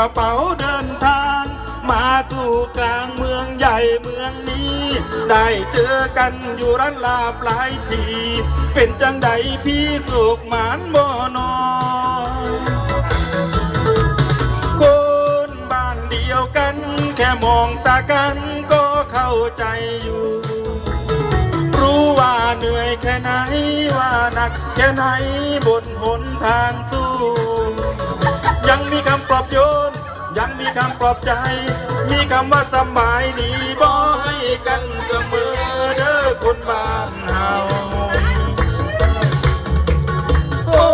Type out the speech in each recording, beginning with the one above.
กระเป๋าเดินทาง มาสู่กลางเมืองใหญ่เมืองนี้ ได้เจอกันอยู่ร้านลาปลายที เป็นจังใดพี่สุขหมานบ่นอคนบ้านเดียวกัน แค่มองตากันก็เข้าใจอยู่รู้ว่าเหนื่อยแค่ไหนว่าหนักแค่ไหนบนหนทางสู้ ยังมีคำปลอบใจ มีคำว่าสำบายดีบ่ให้กันเสมอเด้อคนบ้านเฮาโอ้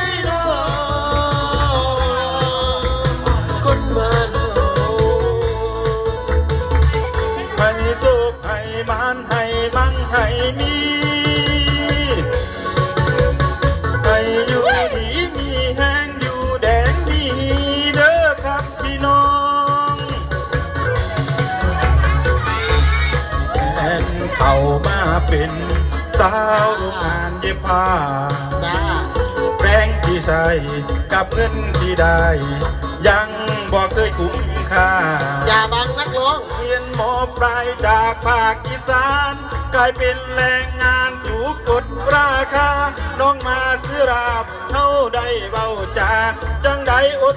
ยเนาะคนบ้านเฮาให้สุขให้มันให้มันให้มี เข้ามาเป็นสาวโรงงานเย็บผ้า จ้าแรงที่ใช้กับเงินที่ได้ ยังบอกเคยคุ้มค่า อย่าบังนักร้อง เรียนหมอปลายจากภาคอีสาน กลายเป็นแรงงานถูกกดราคา น้องมาซื้อราบเท่าใดเบาจาก จังใดอด